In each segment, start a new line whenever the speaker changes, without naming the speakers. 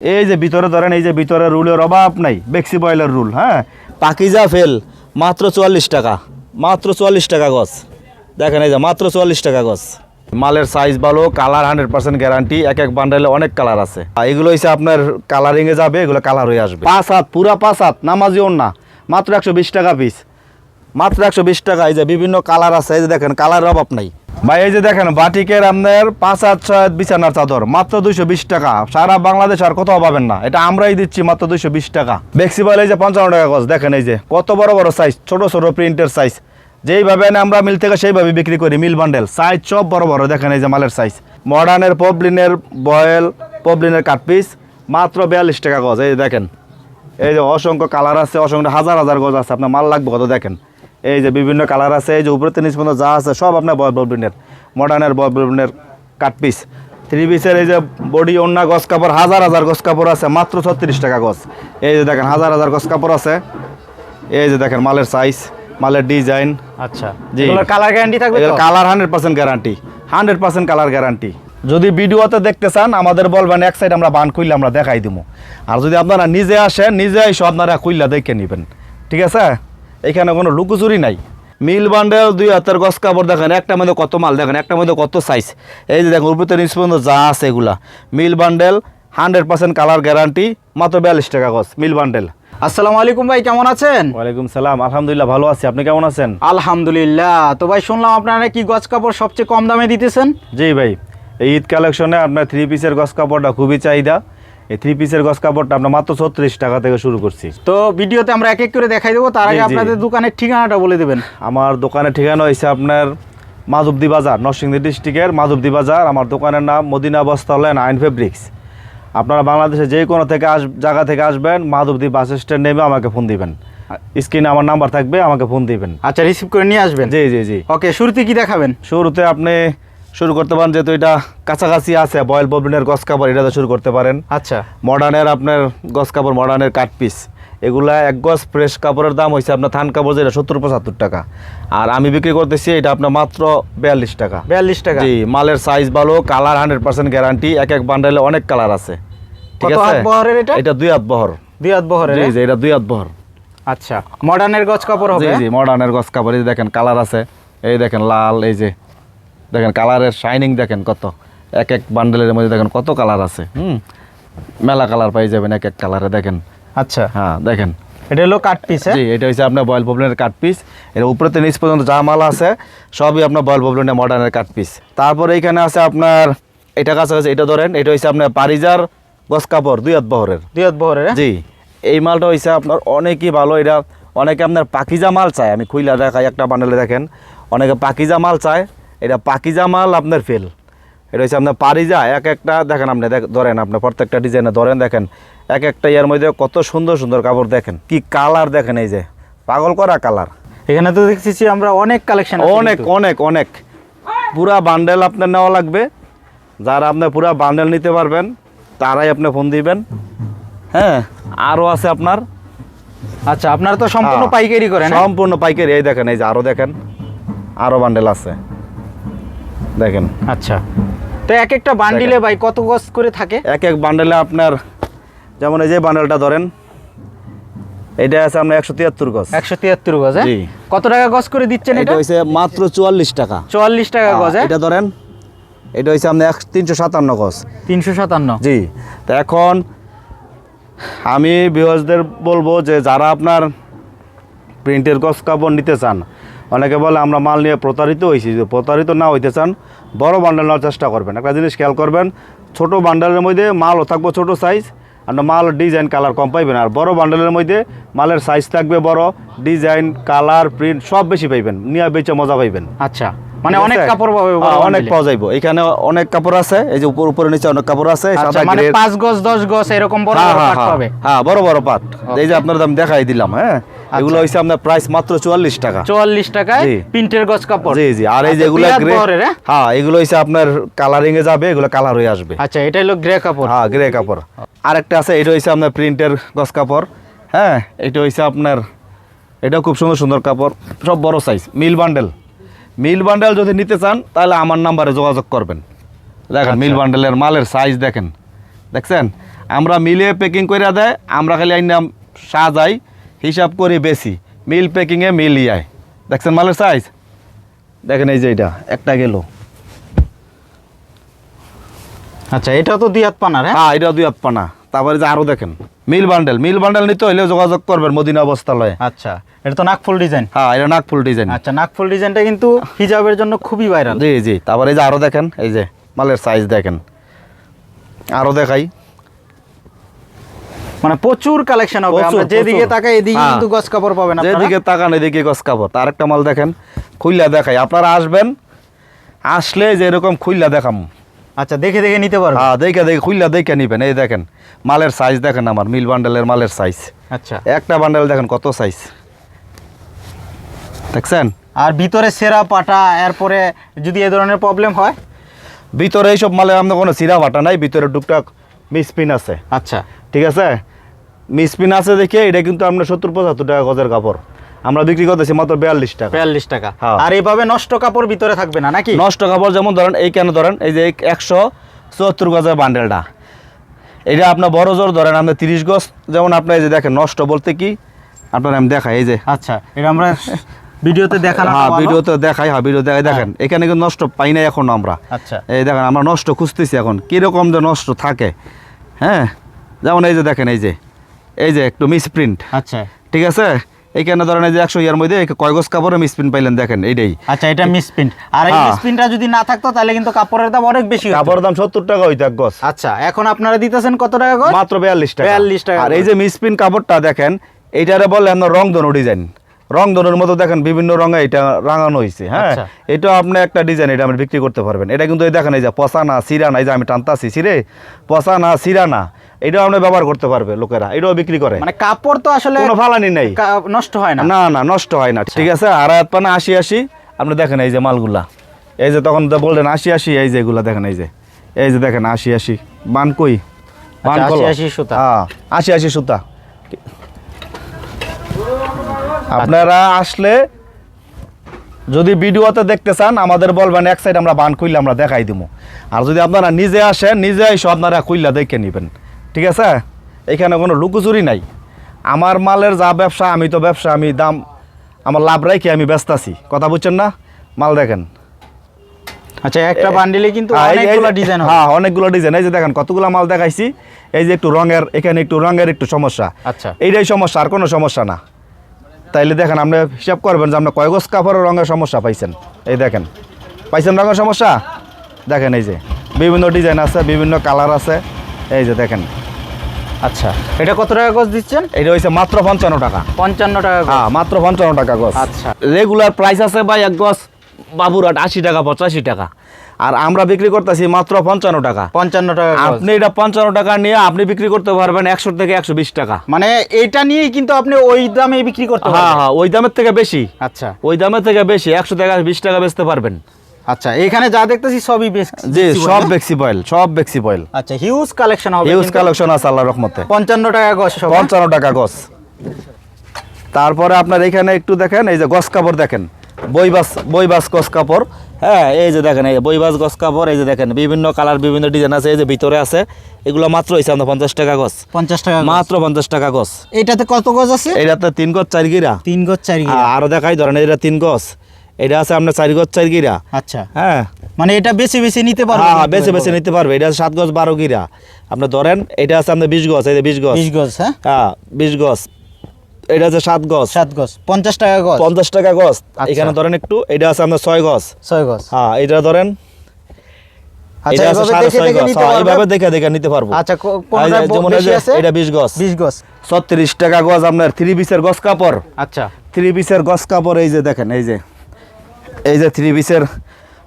এই যে ভিতরে ধরেন, এই যে ভিতরে রুলের অভাব নাই, বেক্সি বয়েলের রুল হ্যাঁ? পাকিজা ফেল, মাত্র চুয়াল্লিশ টাকা, মাত্র চুয়াল্লিশ টাকা গছ দেখেন এই যে মাত্র চুয়াল্লিশ টাকা গছ মালের সাইজ ভালো কালার হান্ড্রেড পার্সেন্ট গ্যারান্টি এক এক বান্ডেলে অনেক কালার আছে। এগুলো হচ্ছে আপনার কালারিংয়ে যাবে, এগুলো কালার হয়ে আসবে। পাঁচ হাত, পুরা পাঁচ হাত, নামাজিও না, মাত্র একশো বিশ টাকা পিস মাত্র একশো বিশ টাকা। এই যে বিভিন্ন কালার আছে, এই যে দেখেন, কালারের অভাব নাই। ভাই, এই যে দেখেন, বাটিকের আপনার পাঁচ হাত ছয় বিছানার চাদর, মাত্র দুইশো বিশ টাকা। সারা বাংলাদেশ আর কোথাও পাবেন না। এটা আমরাই দিচ্ছি মাত্র দুইশো বিশ টাকা। বেক্সিবল এই যে পঞ্চান্ন টাকা গজ, দেখেন এই যে, কত বড় বড় সাইজ ছোট ছোট প্রিন্টের সাইজ যেইভাবে আমরা মিল থেকে সেইভাবে বিক্রি করি মিল বান্ডেল সাইজ সব বড় বড়, দেখেন এই যে মালের সাইজ মডার্নের পবলিনের বয়েল পবলিনের কাটপিস মাত্র বিয়াল্লিশ টাকা গজ। এই দেখেন, এই যে অসংখ্য কালার আছে, অসংখ্য হাজার হাজার গজ আছে। আপনার মাল লাগবে কত, দেখেন। এই যে বিভিন্ন কালার আছে এই যে উপরে নিচ পর্যন্ত যা আছে সব আপনার বয় বলবিনের মডার্নের বয় বলবিনের কাটপিস থ্রি পিসের এই যে বডি অন্য গছ কাপড় হাজার হাজার গছ কাপড় আছে মাত্র ছত্রিশ টাকা গছ এই যে দেখেন হাজার হাজার গছ কাপড় আছে। এই যে দেখেন মালের সাইজ মালের ডিজাইন
আচ্ছা
জি।
কালার গ্যারান্টি থাকবে
colour hundred percent guarantee hundred percent colour guarantee যদি ভিডিওতে দেখতে চান আমাদের বলবেন এক সাইড আমরা বান খুললে আমরা দেখাই দিব আর যদি আপনারা নিজে আসেন নিজে এসে আপনারা খুললে দেখে নেবেন। ঠিক আছে? এখানে কোনো লুকোচুরি নাই। মিল বান্ডেল দুই হাতের গছ কাপড় দেখেন একটা মধ্যে কত মাল দেখেন একটা মধ্যে কত সাইজ এই যে দেখেন উপরে নিচ পর্যন্ত যা আছে এগুলা। Mill bundle hundred percent colour guarantee মাত্র বিয়াল্লিশ টাকা গছ মিল বান্ডেল।
আসসালামু আলাইকুম ভাই কেমন আছেন?
ওয়ালাইকুম সালাম আলহামদুলিল্লাহ ভালো আছি। আপনি কেমন আছেন?
আলহামদুলিল্লাহ। তো ভাই শুনলাম আপনারা কি গজ কাপড় সবচেয়ে কম দামে দিতেছেন?
জি ভাই এই ঈদ কালেকশনে আপনার থ্রি পিসের গস কাপড়টা খুবই চাহিদা। এই থ্রি পিসের গস কাপড়টা আমরা মাত্র ছত্রিশ টাকা থেকে শুরু করছি।
তো ভিডিওতে আমরা এক এক করে দেখাই দেবো তার আগে। আপনাদের দোকানের ঠিকানাটা বলে দেবেন।
আমার দোকানের ঠিকানা হয়েছে আপনার মাধবদী বাজার নরসিংদী ডিস্ট্রিক্টের মাধবদী বাজার। আমার দোকানের নাম মদিনা বস্তালেন আইন ফেব্রিক্স। আপনারা বাংলাদেশে যে কোনো থেকে আস জায়গা থেকে আসবেন মাধবদী বাস স্ট্যান্ড নেমে আমাকে ফোন দিবেন। স্ক্রিনে আমার নাম্বার থাকবে আমাকে ফোন দিবেন।
আচ্ছা রিসিভ করে নিয়ে আসবেন?
জি জি জি।
ওকে শুরুতে কি দেখাবেন?
শুরুতে আপনি শুরু করতে পারেন যেহেতু এটা কাছাকাছি আছে বয়েল ববিনের গস কাপড় এটাতে শুরু করতে পারেন।
আচ্ছা।
মডার্নের আপনার গস কাপড় মডার্নের কাট পিস। এগুলা এক গজ ফ্রেশ কাপড়ের দাম হয়েছে আপনার থান কাপড় যেটা সত্তর পঁচাত্তর টাকা। আর আমি বিক্রি করতেছি এটা আপনার মাত্র বিয়াল্লিশ টাকা।
বিয়াল্লিশ টাকা।
জি মালের সাইজ ভালো কালার হান্ড্রেড পার্সেন্ট গ্যারান্টি এক এক বান্ডেলে অনেক কালার আছে। ঠিক আছে?
এটা?
দুই হাত বহর
দুই হাত বহর
জি
হ্যাঁ?
জি এটা দুই হাত বহর
আচ্ছা মডার্নের গজ কাপড় হবে?
জি জি মডার্নের গস কাপড় এই দেখেন কালার আছে। এই দেখেন লাল এই যে দেখেন কালারের শাইনিং দেখেন কত। এক এক বান্ডেলের মধ্যে দেখেন কত কালার আছে। হুম। মেলা কালার পাই যাবেন এক এক কালারে দেখেন।
আচ্ছা।
হ্যাঁ দেখেন।
এটা হলো কাট পিস
জি এটা হচ্ছে আপনার বয়েল পবলেনের কাট পিস এর উপরে তো নিচ পর্যন্ত যা মাল আছে সবই আপনার বয়েল পবলেনের মডার্নের কাট পিস তারপরে এইখানে আছে আপনার এটা কাছাকাছি এটা ধরেন এটা হচ্ছে আপনার পারিজার গস কাপড় দুই হাত বহরের।
দুই হাত বহরের হ্যাঁ?
জি এই মালটা হয়েছে আপনার অনেকই ভালো এটা অনেকে আপনার পাকিজা মাল চায় আমি খুইলা দেখাই একটা বান্ডেলে দেখেন। অনেকে পাকিজা মাল চায় এটা পাকিজা মাল আপনার ফেল। এটা হচ্ছে আপনার পারিজা এক একটা দেখেন আপনি দেখ- ধরেন আপনার প্রত্যেকটা ডিজাইনে ধরেন দেখেন এক একটা ইয়ার মধ্যে কত সুন্দর সুন্দর কাপড় দেখেন কি কালার দেখেন এই যে পাগল করা কালার
এখানে তো দেখতেছি আমরা অনেক কালেকশন
অনেক অনেক অনেক। পুরা বান্ডেল আপনার নেওয়া লাগবে। যারা আপনার পুরা বান্ডেল নিতে পারবেন তারাই আপনি ফোন দিবেন। হ্যাঁ আরও আছে আপনার।
আচ্ছা আপনারা তো সম্পূর্ণ। পাইকারি করেন হ্যাঁ?
সম্পূর্ণ পাইকারি এই দেখেন এই যে আরও দেখেন আরও বান্ডেল আছে। দেখেন।
আচ্ছা। তো এক একটা বান্ডিলে ভাই কত গজ করে থাকে?
এক এক বান্ডেলে আপনার যেমন এই যে বান্ডেলটা ধরেন এটা আছে আপনার একশো তিয়াত্তর গজ।
একশো তিয়াত্তর গজ হ্যাঁ? কত টাকা গজ করে দিচ্ছেন
এটা হয়েছে মাত্র চুয়াল্লিশ টাকা।
চুয়াল্লিশ টাকা গজ হ্যাঁ?
এটা ধরেন এটা হয়েছে আপনার এক তিনশো সাতান্ন গজ।
তিনশো সাতান্ন।
জি। তো এখন আমি বিহজদের বলব যে যারা আপনার প্রিন্টের গছ কাপড় নিতে চান অনেকে বলে আমরা মাল নিয়ে প্রতারিত হয়েছি যদি প্রতারিত না হইতে চান বড় বান্ডেল নেওয়ার চেষ্টা করবেন। একটা জিনিস খেয়াল করবেন ছোট বান্ডেলের মধ্যে মালও থাকব ছোট সাইজ আর মাল ডিজাইন কালার কম পাইবেন আর বড় বান্ডেলের মধ্যে মালের সাইজ থাকবে বড় ডিজাইন কালার প্রিন্ট সব বেশি পাইবেন নিয়ে বেচে মজা পাইবেন।
আচ্ছা মানে অনেক কাপড় পাবে
হ্যাঁ, অনেক পাওয়া যাইবো। এখানে অনেক কাপড় আছে এই যে উপর উপরে নিচে অনেক কাপড় আছে
আচ্ছা মানে
গ্রে
পাঁচ গজ দশ গজ এরকম বড়
হ্যাঁ
বড়
হ্যাঁ
পাট পাবে?
হ্যাঁ বড় বড় পাট। এই যে আপনার দাম দেখাই দিলাম হ্যাঁ? এগুলো হইছে আপনার প্রাইস মাত্র চুয়াল্লিশ টাকা।
চুয়াল্লিশ টাকায় প্রিন্টের গজ কাপড়।
জি জি। আর এই
আচ্ছা,
যেগুলো
বিরাট
গ্রে
হ্যাঁ?
এগুলো হইছে আপনার কালারিং এ যাবে এগুলো কালার হয়ে আসবে।
আচ্ছা এটা হলো গ্রে কাপড়।
হ্যাঁ গ্রে কাপড়। আরেকটা আছে এটা হইছে আপনার প্রিন্টের গস কাপড়। হ্যাঁ এটা হইছে আপনার এটাও খুব সুন্দর সুন্দর কাপড়। সব বড় size mill bundle mill bundle যদি নিতে চান তাহলে আমার নাম্বারে যোগাযোগ করবেন। দেখেন মিল বান্ডেলের মালের সাইজ দেখেন। দেখছেন? আমরা মিলে প্যাকিং করে দেয় আমরা খালি আইনাম সাজাই। হিসাব করি বেশি। মিল প্যাকিংয়ে মিল ইয়ায় দেখছেন মালের সাইজ দেখেন এই যে এটা একটা গেল।
আচ্ছা এটা তো দুই হাত পানার হ্যাঁ?
হ্যাঁ এটা দুই হাত পানা। তারপরে যে আরও দেখেন মিল বান্ডেল মিল বান্ডেল নিতে হইলে যোগাযোগ করবেন মদিনা অবস্থালয়ে
আচ্ছা এটা তো নাকফুল ডিজাইন
হ্যাঁ এটা নাকফুল ডিজাইন
আচ্ছা নাকফুল ডিজাইনটা কিন্তু হিজাবের জন্য খুবই ভাইরাল
জি জি। তারপরে এই যে আরও দেখেন এই যে মালের সাইজ দেখেন। আরও দেখাই।
মানে প্রচুর কালেকশন হবে আমরা যেদিকে। তাকাই এদিকে
হ্যাঁ।
কিন্তু গস কাপড় পাবেন আপনারা।
যেদিকে তাকান এদিকে গছ কাপড়। তার একটা মাল দেখেন খুইলা দেখাই। আপনারা আসবেন আসলে যে এরকম খুইলা দেখাম।
আচ্ছা দেখে দেখে নিতে পারবেন?
হ্যাঁ দেখে দেখে খুইলা দেখে নিবেন। এই দেখেন মালের সাইজ দেখেন আমার মিল বান্ডেলের মালের সাইজ
আচ্ছা।
একটা বান্ডেল দেখেন কত সাইজ দেখছেন?
আর ভিতরে সেরা পাটা এরপরে যদি এ ধরনের প্রবলেম হয়?
ভিতরে এইসব মালে আমাদের কোনো সিরা বাটা নাই ভিতরে টুকটাক মিসপিন আছে।
আচ্ছা।
ঠিক আছে? মিসপিন আছে দেখে এটা কিন্তু আমরা সত্তর পঁচাত্তর টাকা গজের কাপড়। আমরা বিক্রি করতেছি মাত্র বিয়াল্লিশ টাকা।
বিয়াল্লিশ টাকা।
হ্যাঁ।
আর এইভাবে নষ্ট কাপড় ভিতরে থাকবে না নাকি?
নষ্ট কাপড় যেমন ধরেন এই কেন ধরেন এই যে একশো চুয়াত্তর গজের বান্ডেলটা। এটা আপনার বড় জোর ধরেন আপনার তিরিশ গজ যেমন আপনার এই যে দেখেন নষ্ট বলতে কি? আপনার আমি দেখাই এই যে।
আচ্ছা এটা আমরা ভিডিওতে দেখালাম
হ্যাঁ ভিডিওতে দেখাই হ্যাঁ ভিডিও দেখাই। দেখেন এখানে কিন্তু নষ্ট পাই নাই এখন আমরা।
আচ্ছা।
এই দেখেন আমরা নষ্ট খুঁজতেছি এখন কীরকম যে নষ্ট থাকে। হ্যাঁ যেমন এই যে দেখেন এই যে। এই যে একটু মিসপ্রিন্ট
আচ্ছা।
ঠিক আছে? এইখানে ধরেন এই যে একশো ইয়ার মধ্যে কাপড়ে মিসপ্রিন্ট পাইলেন দেখেন এইটাই।
আচ্ছা এটা মিসপ্রিন্ট আর এই
হ্যাঁ।
মিসপ্রিন্টটা যদি না থাকতো তাহলে কিন্তু কাপড়ের দাম অনেক বেশি
কাপড়ের দাম সত্তর টাকা হইতো এক গজ।
আচ্ছা এখন আপনারা দিতেছেন কত টাকা গজ?
মাত্র বিয়াল্লিশ টাকা।
42 টাকা
আর এই যে মিসপ্রিন্ট কাপড়টা দেখেন এইটারে বলে আপনার রং ধনু ডিজাইন রং ধনুর মতো দেখেন বিভিন্ন রঙে এটা রাঙানো হয়েছে হ্যাঁ?
আচ্ছা।
এটা আপনি একটা ডিজাইন এটা আপনি বিক্রি করতে পারবেন। এটা কিন্তু এই দেখেন এই যে পচা না সিরা না এই যে আমি টানতাছি সিরে পচা না সিরা না এটাও আপনি ব্যবহার করতে পারবে লোকেরা এটাও বিক্রি করে।
মানে কাপড় তো আসলে
কোনো ফালানি নেই।
নষ্ট হয় না।
না না নষ্ট হয় না। ঠিক আছে আর হাত পানা আশি আশি আপনি দেখেন এই যে মালগুলা। এই যে তখন তো বললেন আশি আশি এই যে এগুলা দেখেন এই যে। এই যে দেখেন আশি আশি। বান কই? বান
আচ্ছা,
কলো।
আশি সুতা।
হ্যাঁ আশি আশি সুতা। আপনারা আসলে যদি ভিডিওতে দেখতে চান আমাদের বলবেন এক সাইড আমরা বান খুললে আমরা দেখাই দিব আর যদি আপনারা নিজে আসেন নিজে এসে আপনারা খুললে দেখে নেবেন। ঠিক আছে? এখানে কোনো লুকোচুরি নাই। আমার মালের যা ব্যবসা আমি তো ব্যবসা আমি দাম আমার লাভ রাখি আমি ব্যস্ত আছি। কথা বুঝছেন না? মাল দেখেন।
আচ্ছা একটা বান্ডিলে কিন্তু
হ্যাঁ,
অনেকগুলো ডিজাইন
হ্যাঁ অনেকগুলো ডিজাইন। এই যে দেখেন কতগুলো মাল দেখাইছি। এই যে একটু রঙের এখানে একটু রঙের একটু সমস্যা।
আচ্ছা।
এইটাই সমস্যা আর কোনো সমস্যা না। তাইলে দেখেন আপনি হিসাব করবেন যে আপনি কয় গজ কাপড়ের রঙের সমস্যা পাইছেন। এই দেখেন। পাইছেন রঙের সমস্যা? দেখেন এই যে বিভিন্ন ডিজাইন আছে বিভিন্ন কালার আছে। এই যে দেখেন।
আচ্ছা। এটা কত টাকা গজ দিচ্ছেন?
এটা হয়েছে মাত্র পঞ্চান্ন টাকা।
পঞ্চান্ন টাকা
হ্যাঁ মাত্র পঞ্চান্ন টাকা গজ।
আচ্ছা।
রেগুলার প্রাইস আছে ভাই এক গজ বাবুরাট আশি টাকা পঁচাশি টাকা। আর আমরা বিক্রি করতেছি মাত্র পঞ্চান্ন টাকা।
পঞ্চান্ন টাকা
আপনি এটা পঞ্চান্ন টাকা নিয়ে আপনি বিক্রি করতে পারবেন একশো থেকে একশো বিশ টাকা।
মানে এটা নিয়েই কিন্তু আপনি ওই দামে বিক্রি করতে
হ্যাঁ
পারবেন?
হ্যাঁ ওই দামের থেকে বেশি।
আচ্ছা।
ওই দামের থেকে বেশি একশো টাকা বিশ টাকা বেচতে পারবেন।
আচ্ছা এখানে যা দেখতেছি সবই
জি সব বেক্সি সব বেক্সি
আচ্ছা হিউজ কালেকশন হবে কিন্তু।
কালেকশন আছে আল্লাহ রহমতে।
পঞ্চান্ন টাকা গজ সব, হ্যাঁ?
টাকা গছ। তারপরে আপনার এখানে একটু দেখেন এই যে গস কাপড় দেখেন। বইবাস বইবাস গস কাপড়। হ্যাঁ এই যে দেখেন এই বইবাস গস কাপড় এই যে দেখেন বিভিন্ন কালার বিভিন্ন ডিজাইন আছে এই যে ভিতরে আছে। এগুলো মাত্র হয়েছে আমাদের পঞ্চাশ টাকা গছ।
পঞ্চাশ টাকা
মাত্র পঞ্চাশ টাকা গছ।
এটাতে কত গজ আছে?
এটাতে তিন গজ চার গিরা।
তিন গজ চার।
আরও দেখাই ধরেন এটা তিন গজ এটা আছে আপনার চার গজ চার গিরা।
আচ্ছা।
হ্যাঁ।
মানে এটা বেশি বেশি নিতে পারবেন
হ্যাঁ বেছে বেছে নিতে পারবে। এটা সাত গজ বারো গিরা। আপনি ধরেন এটা আছে আপনার বিশ গজ এই যে বিশ গজ।
বিশ গজ হ্যাঁ?
হ্যাঁ বিশ গজ। এটা আছে সাত গজ।
সাত গজ পঞ্চাশ টাকা গজ।
পঞ্চাশ টাকা গজ।
আচ্ছা।
এখানে ধরেন একটু এটা আছে আপনার ছয় গজ।
ছয় গজ।
হ্যাঁ এটা ধরেন এটা আছে সাড়ে ছয় গজ।
নিতে পারবেন?
এইভাবে দেখে দেখে নিতে পারব।
আচ্ছা কো-
এই
কোনটা
যে যেমন এই
বেশি
যে
আছে?
এটা বিশ গজ।
বিশ গজ।
ছত্রিশ টাকা গজ আপনার থ্রি পিসের গজ কাপড়।
আচ্ছা।
থ্রি পিসের গজ কাপড় এই যে দেখেন এই যে। এই যে থ্রি পিসের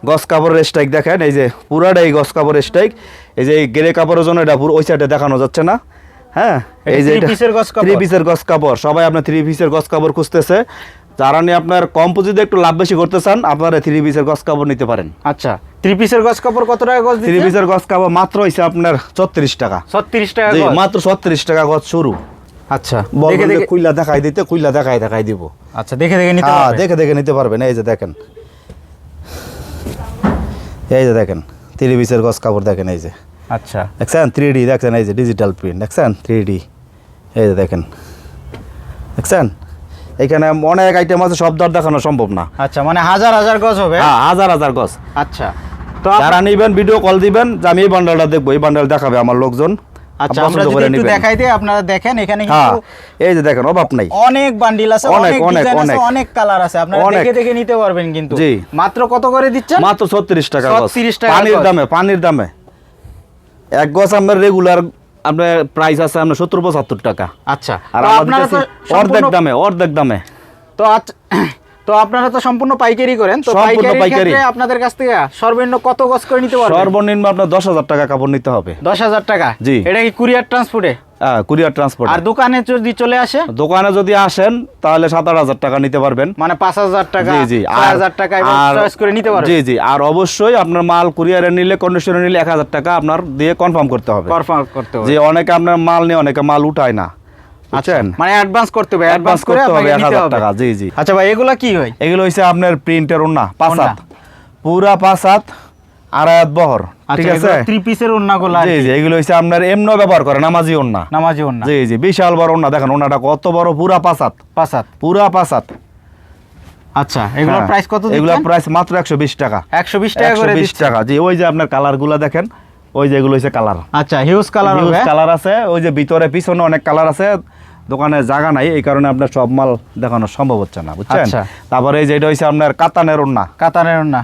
গজ কাপড়ের স্ট্রাইক দেখেন এই যে পুরাটাই গজ কাপড়ের স্ট্রাইক এই যে এই গেরে কাপড়ের জন্য এটা পুরো ওই সাইডে দেখানো যাচ্ছে না। হ্যাঁ এই যে? থ্রি পিসের গজ কাপড়। সবাই আপনার থ্রি পিসের গজ কাপড় খুঁজতেছে। যারা নিয়ে আপনার কম পুঁজিতে একটু লাভ বেশি করতে চান আপনারা থ্রি পিসের গজ কাপড় নিতে পারেন।
আচ্ছা থ্রি পিসের গজ কাপড় কত টাকা গছ
থ্রি পিসের গজ কাপড় মাত্র হয়েছে আপনার ছত্রিশ টাকা।
ছত্রিশ টাকা
মাত্র ছত্রিশ টাকা গছ শুরু।
আচ্ছা
বলবেন
দেখে দেখে
খুইলা দেখাই দিতে খুইলা দেখাই দেখাই দিব।
আচ্ছা দেখে দেখে নিতে
হ্যাঁ দেখে দেখে নিতে পারবেন এই যে দেখেন। এই যে দেখেন থ্রি পিসের গছ কাপড় দেখেন এই যে।
আচ্ছা।
দেখছেন? থ্রি ডি দেখছেন এই যে ডিজিটাল প্রিন্ট দেখছেন? থ্রি ডি এই যে দেখেন। দেখছেন? এখানে অনেক আইটেম আছে সব দর দেখানো সম্ভব না।
আচ্ছা মানে হাজার হাজার গছ হবে?
হ্যাঁ হাজার হাজার গছ।
আচ্ছা। তো
যারা নিবেন ভিডিও কল দিবেন যে আমি এই বান্ডালটা দেখব এই বান্ডাল দেখাবে আমার লোকজন।
আচ্ছা আমরা যদি একটু দেখাই দিই আপনারা দেখেন এখানে
হ্যাঁ
কিন্তু
এই যে দেখেন অভাব নাই।
অনেক বান্ডিল আছে
অনেক,
অনেক
অনেক, অনেক।
কালার আছে। আপনারা দেখে দেখে নিতে পারবেন কিন্তু। মাত্র কত করে দিচ্ছেন?
মাত্র ছত্রিশ টাকা গজ।
36 টাকা
পানির দামে পানির দামে। এক গজ আপনার রেগুলার আপনার প্রাইস আছে আপনার সত্তর পঁচাত্তর টাকা।
আচ্ছা।
আর আমাদের অর্ধেক দামে অর্ধেক দামে।
তো আচ্ছা তো আপনারা তো সম্পূর্ণ পাইকারি করেন তো
সম্পূর্ণ
পাইকারি। আপনাদের কাছ থেকে সর্বনিম্ন কত গজ করে নিতে পারবেন?
সর্বনিম্ন আপনার দশ হাজার টাকা কাপড় নিতে হবে।
দশ হাজার টাকা?
জি।
এটা কি কুরিয়ার ট্রান্সপোর্টে?
Courier transport.
আর দোকানে যদি চলে আসে?
দোকানে যদি আসেন তাহলে সাত আট হাজার টাকা নিতে পারবেন।
মানে পাঁচ হাজার টাকা
জি জি।
হাজার টাকা চয়েস করে নিতে পারবেন?
জি জি। আর অবশ্যই আপনার মাল কুরিয়ারে নিলে কন্ডিশনে নিলে এক হাজার টাকা আপনার দিয়ে কনফার্ম করতে হবে।
কনফার্ম করতে হবে।
যে অনেকে আপনার মাল নিয়ে অনেকে মাল উঠায় না। বুঝছেন?
মানে অ্যাডভান্স করতে হবে অ্যাডভান্স
করতে হবে
আপনাকে
এক
নিতে
হাজার
হবে।
টাকা জি জি।
আচ্ছা ভাই এগুলা কি হয়
এগুলো হচ্ছে আপনার প্রিন্টের ওন্না পাঁচ হাত। পুরা পাঁচ হাত আড়ায়াত বহর ঠিক
আচ্ছা
আছে
থ্রি পিসের ওন্নাগুলো
জি জি এগুলো হচ্ছে আপনার এমনও ব্যবহার করে নামাজি ওন্না
নামাজি ওন্না
জি জি বিশাল বড় ওন্না দেখেন ওন্নাটা কত বড় পুরা পাঁচ হাত।
পাঁচ হাত।
পুরা পাঁচ হাত।
আচ্ছা এগুলোর
হ্যাঁ।
প্রাইস কত
এগুলোর প্রাইস মাত্র একশো বিশ টাকা।
একশো বিশ টাকা করে
টাকা জি ওই যে আপনার কালারগুলো দেখেন ওই যে এগুলো হচ্ছে কালার
আচ্ছা হিউজ কালার হবে।
কালার আছে ওই যে ভিতরে পিছনে অনেক কালার আছে দোকানে জায়গা নাই এই কারণে আপনার সব মাল দেখানো সম্ভব হচ্ছে না বুঝছেন?
আচ্ছা।
তারপরে এই যে এটা হচ্ছে আপনার কাতানের ওন্না
কাতানের ওন্না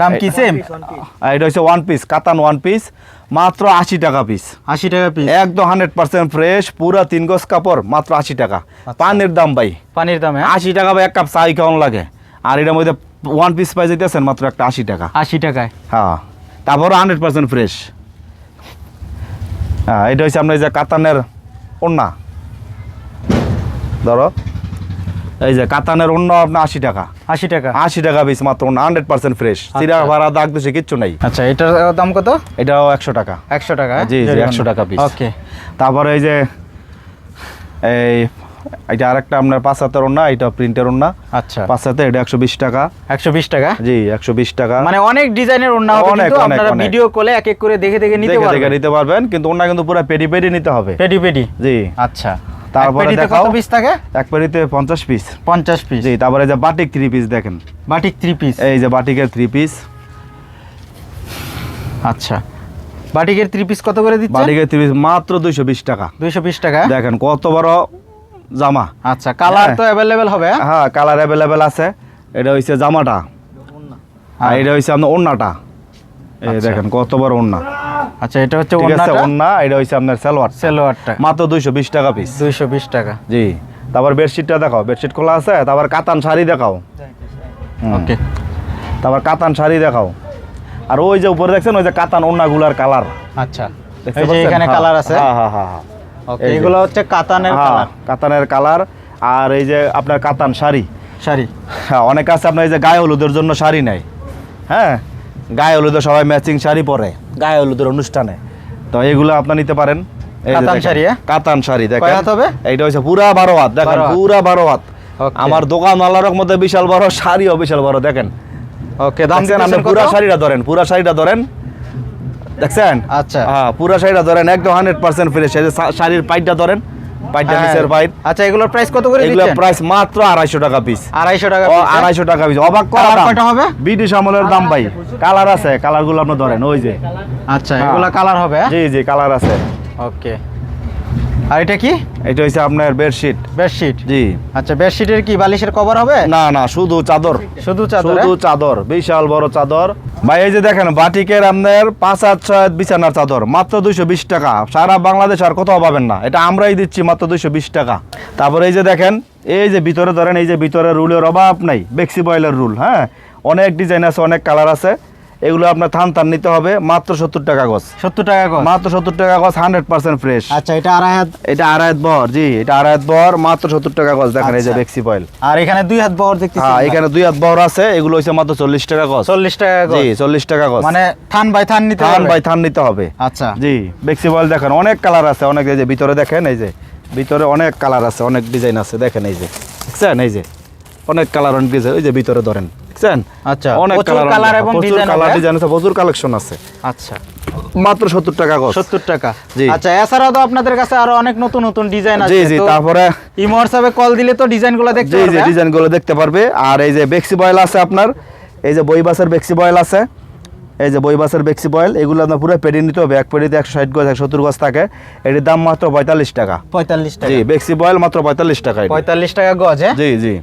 দাম কি সেম
এটা হচ্ছে ওয়ান পিস কাতান ওয়ান পিস মাত্র আশি টাকা পিস
আশি টাকা পিস
একদম হান্ড্রেড পার্সেন্ট ফ্রেশ পুরা তিন গজ কাপড় মাত্র আশি টাকা।
আচ্ছা।
পানির দাম ভাই।
পানির দাম হ্যাঁ?
আশি টাকা ভাই এক কাপ চাই কেমন লাগে। আর এটার মধ্যে ওয়ান পিস পাই যেতেছেন মাত্র একটা আশি টাকা।
আশি টাকায়।
হ্যাঁ। তারপরে হান্ড্রেড পার্সেন্ট ফ্রেশ হ্যাঁ এটা হচ্ছে আপনার এই যে কাতানের ওন্না ধরো। এই যে কাতানের অন্য আপনার আশি টাকা।
আশি টাকা?
আশি টাকা পিস মাত্র হান্ড্রেড পার্সেন্ট ফ্রেশ চিরা ভাড়া দাগ দোষে কিচ্ছু নাই।
আচ্ছা এটার দাম কত?
এটাও একশো টাকা।
একশো টাকা?
জি জি একশো টাকা পিস
ওকে
তারপরে এই যে এই এটা আরেকটা আপনার পাঁচ হাতের ওন্না এটা প্রিন্টের ওন্না
আচ্ছা।
পাঁচ হাতে এটা একশো বিশ টাকা।
একশো বিশ টাকা?
জি একশো বিশ টাকা।
মানে অনেক ডিজাইনের হবে
অনেক,
আপনারা ভিডিও কলে এক এক করে দেখে দেখে নিতে
দেখে দেখে নিতে পারবেন কিন্তু ওন্না কিন্তু পুরো পেডি পেডি নিতে হবে।
পেডি পেডি?
জি।
আচ্ছা।
তারপরে দেখাও।
পিস থাকে?
এক পিস
পঞ্চাশ পিস
জি তারপরে যে বাটিক থ্রি পিস দেখেন।
বাটিক থ্রি পিস
এই যে বাটিকের থ্রি পিস
আচ্ছা। বাটিকের থ্রি পিস কত করে দিচ্ছে
বাটিকের থ্রি পিস মাত্র দুইশো বিশ টাকা।
দুইশো বিশ টাকা।
দেখেন কত বড় জামা।
আচ্ছা কালার
হ্যাঁ।
তো অ্যাভেলেবেল হবে হ্যাঁ?
হ্যাঁ কালার অ্যাভেলেবেল আছে। এটা হচ্ছে জামাটা। আর এটা হচ্ছে আপনার ওন্নাটা এই
আচ্ছা।
দেখেন কত বড় ওন্না
আচ্ছা এটা হচ্ছে
আছে
ওন্নাটা
ওন্না এটা হচ্ছে আপনার সালোয়ার
সালোয়ারটা।
মাত্র দুইশো বিশ টাকা পিস
দুইশো বিশ টাকা।
জি। তারপর বেডশিটটা দেখাও। বেডশিট খোলা আছে তারপর কাতান শাড়ি দেখাও।
ওকে
তারপর কাতান শাড়ি দেখাও। আর ওই যে উপরে দেখছেন ওই যে কাতান ওন্নাগুলার কালার
আচ্ছা? এখানে
হ্যাঁ,
কালার আছে।
হ্যাঁ হ্যাঁ হ্যাঁ হ্যাঁ।
ওকে
এই যে।
এগুলো হচ্ছে কাতানের
হ্যাঁ,
কালার।
কাতানের কালার। আর এই যে আপনার কাতান শাড়ি।
শাড়ি।
হ্যাঁ অনেক আছে আপনার এই যে গায়ে হলুদের জন্য শাড়ি নেয় হ্যাঁ গায়ে হলুদে সবাই ম্যাচিং শাড়ি পরে গায়ে হলুদের অনুষ্ঠানে। তো এগুলো আপনার নিতে পারেন।
কাতান শাড়ি, হ্যাঁ?
কাতান শাড়ি দেখেন।
হবে?
এইটা হচ্ছে পুরা বারো হাত দেখেন পুরা বারো হাত। আমার দোকান আল্লাহর মধ্যে বিশাল বড় শাড়িও বিশাল বড় দেখেন।
ওকে দাম
দেখছেন আপনি পুরা শাড়িটা ধরেন পুরা শাড়িটা ধরেন। দেখছেন
আচ্ছা
হ্যাঁ পুরো শাড়িটা ধরেন একদম হান্ড্রেড পার্সেন্ট ফ্রেশ এই যে শাড়ির পাইটটা ধরেন পাইটটা
হ্যাঁ।
নিচের পাইট
আচ্ছা এগুলোর প্রাইস কত করে
এগুলো প্রাইস মাত্র আড়াইশো টাকা পিস
আড়াইশো টাকা হ্যাঁ?
আড়াইশো টাকা পিস অবাক করা
কালার
দাম।
হবে?
ব্রিটিশ আমলের দাম ভাই কালার আছে আপনি ধরেন ওই যে
আচ্ছা
হ্যাঁ।
এগুলো কালার হবে?
জি জি কালার আছে
ওকে আর এটা কি?
এটা হচ্ছে আপনার বেডশিট
বেডশিট
জি।
আচ্ছা বেডশিটের কি বালিশের কভার হবে?
না না শুধু চাদর।
শুধু চাদর
শুধু
হ্যাঁ?
চাদর বিশাল বড় চাদর। ভাই এই যে দেখেন বাটিকের আপনার পাঁচ হাত ছয় বিছানার চাদর মাত্র দুইশো বিশ টাকা। সারা বাংলাদেশ আর কোথাও পাবেন না। এটা আমরাই দিচ্ছি মাত্র দুইশো বিশ টাকা। তারপরে এই যে দেখেন এই যে ভিতরে ধরেন এই যে ভিতরে রুলের অভাব নাই বেক্সি বয়েলের রুল হ্যাঁ? অনেক ডিজাইন আছে অনেক কালার আছে। এগুলো আপনার থান থান নিতে হবে মাত্র সত্তর টাকা গছ
সত্তর টাকা কর
মাত্র সত্তর টাকা গছ হান্ড্রেড পার্সেন্ট ফ্রেশ
আচ্ছা এটা আড়াই হাত
এটা আড়াইত বহর জি এটা আড়াইত বহর মাত্র সত্তর টাকা গছ দেখেন এই যে
আচ্ছা।
বেক্সি বয়েল
আর এখানে দুই হাত বহর দেখতেছি
হ্যাঁ এখানে দুই হাত বহর আছে এগুলো হচ্ছে মাত্র চল্লিশ টাকা গছ
চল্লিশ টাকা।
জি চল্লিশ টাকা গছ
মানে থান বাই থান নিতে
থান বাই থান নিতে হবে।
আচ্ছা।
জি বেক্সি বয়েল দেখেন অনেক কালার আছে অনেক এই যে ভিতরে দেখেন এই যে। ভিতরে অনেক কালার আছে অনেক ডিজাইন আছে দেখেন এই যে। দেখছেন? এই যে অনেক কালার অনেক ডিজাইন ওই যে ভিতরে ধরেন। দেখছেন?
আচ্ছা,
অনেক কালার
এবং design
কালার ডিজাইন আছে প্রচুর কালেকশন আছে।
আচ্ছা।
মাত্র সত্তর টাকা গজ।
সত্তর টাকা।
জি।
আচ্ছা এছাড়াও তো আপনাদের কাছে আরও অনেক নতুন নতুন ডিজাইন আছে
জি জি তারপরে
হোয়াটসঅ্যাপে কল দিলে তো ডিজাইনগুলো দেখতে
জি জি
পারবে হ্যাঁ?
ডিজাইনগুলো দেখতে পারবে। আর এই যে বেক্সি বয়েল আছে আপনার এই যে বইবাসের বেক্সি বয়েল আছে এই যে বইবাসের বেক্সি বয়েল এগুলো আপনার পুরো পেডি নিতে হবে এক পেডিতে একশো ষাট গজ একশো সত্তর গজ থাকে। এটির দাম মাত্র পঁয়তাল্লিশ টাকা।
পঁয়তাল্লিশ টাকা।
জি বেক্সি বয়েল মাত্র পঁয়তাল্লিশ টাকা।
পঁয়তাল্লিশ টাকা গজ হ্যাঁ?
জি জি।